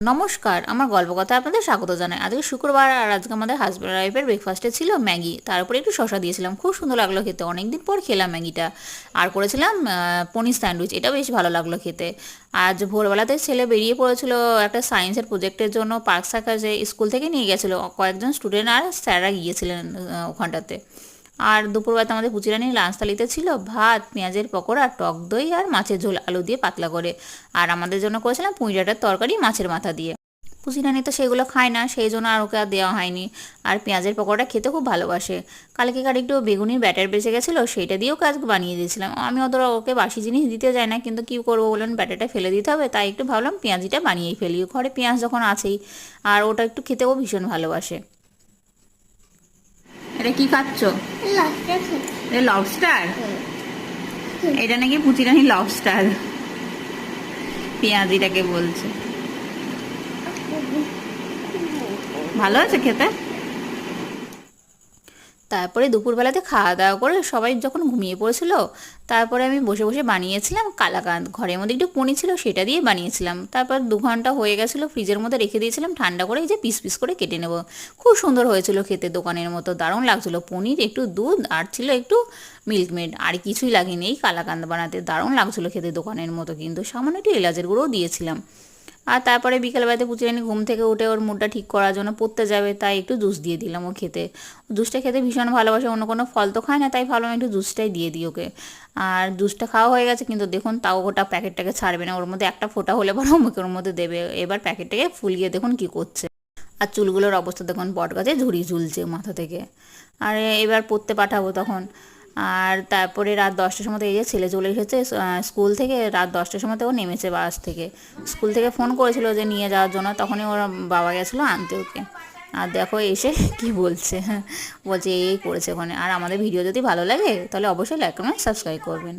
নমস্কার, আমার গল্প কথা আপনাদের স্বাগত জানাই। আজকে শুক্রবার আর আজকে আমাদের হাজব্যান্ড ওয়াইফের ব্রেকফাস্টে ছিল ম্যাগি। তার উপরে একটু শশা দিয়েছিলাম। খুব সুন্দর লাগল খেতে। অনেকদিন পর খেলাম ম্যাগিটা। আর করেছিলাম পনির স্যান্ডউইচ। এটা বেশ ভালো লাগল খেতে। আজ ভোরবেলাতে ছেলে বেরিয়ে পড়েছিল একটা সায়েন্সের প্রজেক্টের জন্য পার্ক সার্কাসে স্কুল থেকে নিয়ে গেছিল। কয়েকজন স্টুডেন্ট আর স্যাররা গিয়েছিলেন ওখানটাতে। আর দুপুরবেলাতে আমাদের পুচিরানির লাঞ্চ থালিতে ছিল ভাত, পেঁয়াজের পকোড়া, টক দই আর মাছের ঝোল, আলু দিয়ে পাতলা করে। আর আমাদের জন্য করেছিলাম পুঁইডাটার তরকারি মাছের মাথা দিয়ে। পুচিরানি তো সেগুলো খায় না, সেই জন্য আর ওকে আর দেওয়া হয়নি। আর পেঁয়াজের পকোড়া খেতে খুব ভালোবাসে। কালকে কার একটু বেগুনির ব্যাটার বেঁচে গেছিল, সেইটা দিয়েও কাজ বানিয়ে দিয়েছিলাম। আমি অত ওকে বাসি জিনিস দিতে যাই না, কিন্তু কী করব বলুন, ব্যাটারটা ফেলে দিতে হবে, তাই একটু ভাবলাম পেঁয়াজিটা বানিয়েই ফেলি। ঘরে পেঁয়াজ যখন আছেই, আর ওটা একটু খেতেও ভীষণ ভালোবাসে। এটা কি খাচ্ছ? এটা লবস্টার এটা নাকি পুচিরানি লবস্টার পেঁয়াজিটাকে বলছে। ভালো আছে খেতে? তারপরে দুপুরবেলাতে খাওয়া দাওয়া করে সবাই যখন ঘুমিয়ে পড়েছিল, তারপরে আমি বসে বসে বানিয়েছিলাম কালাকাঁদ। ঘরের মধ্যে একটু পনি ছিল সেটা দিয়ে বানিয়েছিলাম। তারপর দু ঘণ্টা হয়ে গেছিল, ফ্রিজের মধ্যে রেখে দিয়েছিলাম ঠান্ডা করে এই যে পিস পিস করে কেটে নেব। খুব সুন্দর হয়েছিল খেতে দোকানের মতো, দারুণ লাগছিল। পনির, একটু দুধ আর ছিল একটু মিল্কমেড আর কিছুই লাগেনি এই কালাকাঁদ বানাতে, দারুণ লাগছিল খেতে দোকানের মতো, কিন্তু সামান্য একটু এলাচের গুঁড়োও দিয়েছিলাম। আর তারপরে বিকেলবেলাতে পুচিরানি ঘুম থেকে উঠে ওর মুডটা ঠিক করার জন্য পড়তে যাবে, তাই একটু জুস দিয়ে দিলাম ও খেতে। জুসটা খেতে ভীষণ ভালোবাসে, অন্য কোনো ফল তো খায় না, তাই ভাবলাম একটু জুসটাই দিয়ে দিই ওকে। আর জুসটা খাওয়া হয়ে গেছে, কিন্তু দেখুন তাও ওটা প্যাকেটটাকে ছাড়বে না, ওর মধ্যে একটা ফোঁটা হলে পরে মুখের ওর মধ্যে দেবে। এবার প্যাকেটটাকে ফুলিয়ে দেখুন কি করছে। আর চুলগুলোর অবস্থা দেখুন বট গাছে ঝুড়ি ঝুলছে মাথা থেকে। আর এবার পড়তে পাঠাবো তখন। আর তারপরে রাত দশটার সময় এই যে ছেলে চলে এসেছে স্কুল থেকে রাত দশটার সময় ও নেমেছে বাস থেকে। স্কুল থেকে ফোন করেছিল যে নিয়ে যাওয়ার জন্য, তখনই ওর বাবা গেছিল আনতে ওকে। আর দেখো এসে কি বলছে? বলছে, এই করেছে ওখানে। আর আমাদের ভিডিও যদি ভালো লাগে, তাহলে অবশ্যই লাইক কমেন্ট সাবস্ক্রাইব করবেন।